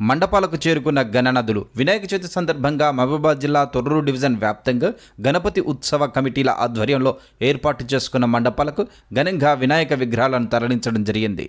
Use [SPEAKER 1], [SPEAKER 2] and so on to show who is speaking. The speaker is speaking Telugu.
[SPEAKER 1] మండపాలకు చేరుకున్న గణనదులు వినాయక చవితి సందర్భంగా మహబూబాద్ జిల్లా తొర్రూరు డివిజన్ వ్యాప్తంగా గణపతి ఉత్సవ కమిటీల ఆధ్వర్యంలో ఏర్పాటు చేసుకున్న మండపాలకు ఘనంగా వినాయక విగ్రహాలను తరలించడం జరిగింది.